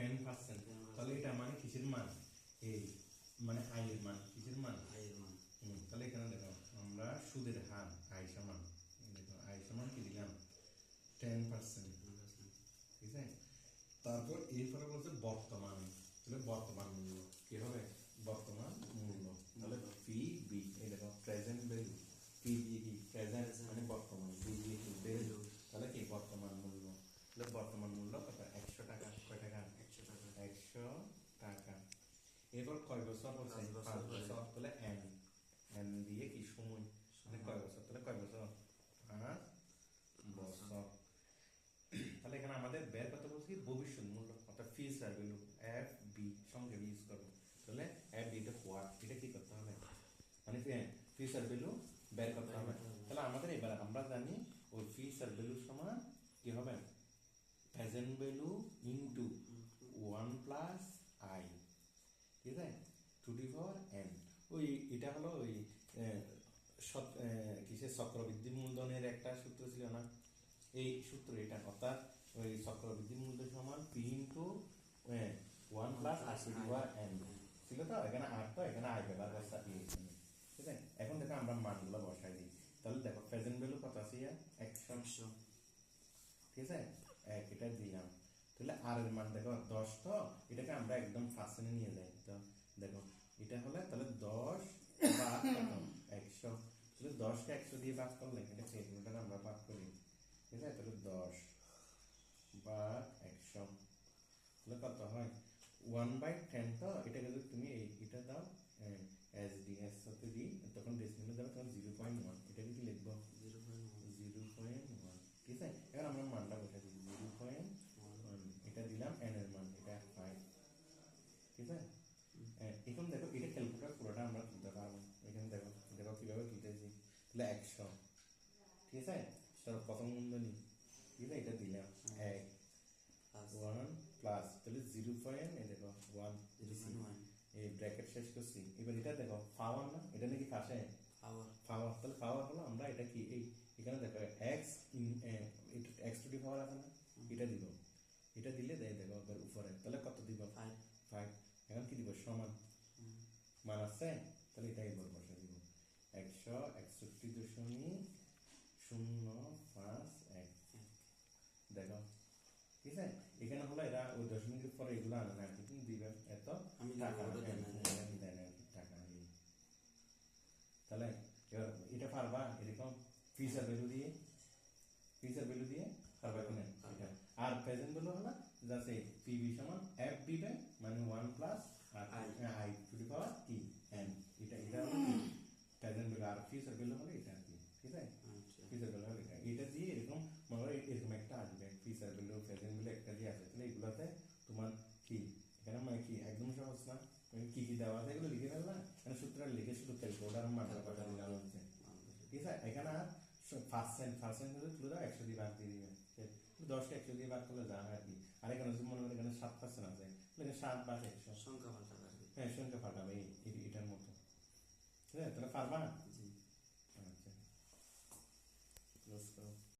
Ten percent তাহলে এটা মানে কিসের মান? এই মানে আয়ের মান। কিসের মান? আয়ের মান। তাহলে এখানে দেখো আমরা সুদের হার আয় সমান। দেখো আয় সমান কি দিলাম? টেন পার্সেন্ট ঠিক আছে? তারপর এরপরে বলছে বর্তমান। তাহলে বর্তমান মূল্য। কি হবে? বর্তমান মূল্য তাহলে পি বি এই দেখো প্রেজেন্ট ভ্যালু পি বি কি প্রেজেন্ট মানে বর্তমান বি বি কি ভ্যালু তাহলে কি বর্তমান মূল্য তাহলে বর্তমান মূল্য কত একশো টাকা কয় টাকা একশো টাকা একশো টাকা এরপর কয় বছর পাঁচ তাহলে এন এন দিয়ে কি সময়? মানে কয় বছর তাহলে কয় বছর পাঁচ বছর। তাহলে এখানে আমাদের বের করতে বলছি? কি ভবিষ্যৎ মূল্য অর্থাৎ ফিউচার ভ্যালু এফ বি সঙ্গে ইউজ করব। তাহলে এফ বি এটা হোয়াট এটা কি করতে হবে? মানে ফিউচার ভ্যালু বের করতে হবে। তাহলে আমাদের এবার আমরা জানি ওই ফিউচার ভ্যালু সমান কি হবে? Present value into one plus I ঠিক আছে? টু ডি পাওয়ার এন ওই এটা হলো ওই আহ, কিসের চক্রবৃদ্ধি মূলধনের একটা সূত্র ছিল না? এই সূত্র এটা অর্থাৎ ওই চক্রবৃদ্ধি মূলধন সমান P into one plus R to the power N ছিল তো? এখানে আর তো? এখানে আই ব্যবস্থা দিয়েছি ঠিক আছে? এখন দেখো আমরা মানগুলো বসাই দিই। তাহলে দেখো প্রেজেন্ট ভ্যালু কত আছে একশো। ঠিক আছে? এক এটা দিলাম। তাহলে আর এর মান দেখো দশ তো? এটাকে আমরা একদম পার্সেন্টে নিয়ে যাই তো। দেখো এটা হলে তাহলে দশ বা একশো। তাহলে দশকে একশো দিয়ে ভাগ করলে এটা সেগুলোটা আমরা ভাগ করি। ঠিক আছে? তাহলে দশ বা একশো। তাহলে কত হয়? ওয়ান বাই টেন তো? এটা যদি তুমি এইটা দাও এস ডি এস সাথে দিই তখন ডেসিমিলে দেবে তখন জিরো পয়েন্ট ওয়ান এটা কি লিখব zero point one zero point one ঠিক আছে এবার আমরা মানটা বসে দিই জিরো পয়েন্ট ওয়ান এটা দিলাম এন এর মান এটা ফাইভ ঠিক আছে হ্যাঁ, এখন দেখো এটা ক্যালকুলেটার পুরোটা আমরা তুলতে পারব এখানে দেখো দেখো কীভাবে তুলতেছি তাহলে একশো ঠিক আছে প্রথম মূলধনী ঠিক এটা দিলাম? এক ওয়ান প্লাস। তাহলে জিরো পয়েন্ট এই দেখো ওয়ান এই ব্র্যাকেট শেষ করছি। এবার এটা দেখো পাওয়ার না? এটা নাকি আবার পাওয়ার। তাহলে পাওয়ার হলো আমরা এটা কি? এই এখানে দেখো X X to the power আছে না? এটা দিব। এটা দিলে দেয় দেখো এবার উপরে। তাহলে কত দিব? ফাইভ। ফাইভ। এখন কি দিব? সমান। মান আছে? তাহলে এটাই বসে দিব। একশো একষট্টি দশমিক শূন্য পাঁচ এক দেখো ঠিক আছে এখানে হলো এরা ওই দশমিকের পরে এগুলো আনে না কিন্তু দিবে এত আমি টাকা দিব, ওটা দেয় না। হ্যাঁ, দেয় না, টাকা এই। তাহলে এবার এটা পারবা এরকম ফিচার ভ্যালু দিয়ে ফিচার ভ্যালু দিয়ে পারবা কিনা এটা আর প্রেজেন্ট ভ্যালু হলো যাতে পিবি সমান এফ বি বাই মানে one plus R I. I to the power T N এটা এটা হলো প্রেজেন্ট ভ্যালু আর ফিচার ভ্যালু হলো এটা আর কি ঠিক আছে আচ্ছা ফিচার ভ্যালু হলো এটা এটা দিয়ে এরকম মনে হয় এরকম একটা আসবে ফিচার ভ্যালু প্রেজেন্ট ভ্যালু একটা দিয়ে আসবে তাহলে এগুলোতে তোমার কি এখানে মানে কি একদম সহজ না মানে কি কি দেওয়া আছে এগুলো লিখে ফেললা মানে সূত্র লিখে শুধু ক্যালকুলেটার কথা কথা আলো হচ্ছে ঠিক আছে? এখানে ফার্স্ট সেন্ট ফার্স্ট সেন্ট হলে দাও একশো দিয়ে ভাগ দিয়ে দিবেন দশকে একশো দিয়ে ভাগ করলে যা হয় আর কি। আর এখানে মনে করেন এখানে সাত পার্সেন্ট আছে সাত ভাগ একশো। সংখ্যা পাল্টা হ্যাঁ সংখ্যা পাঠাবে এই-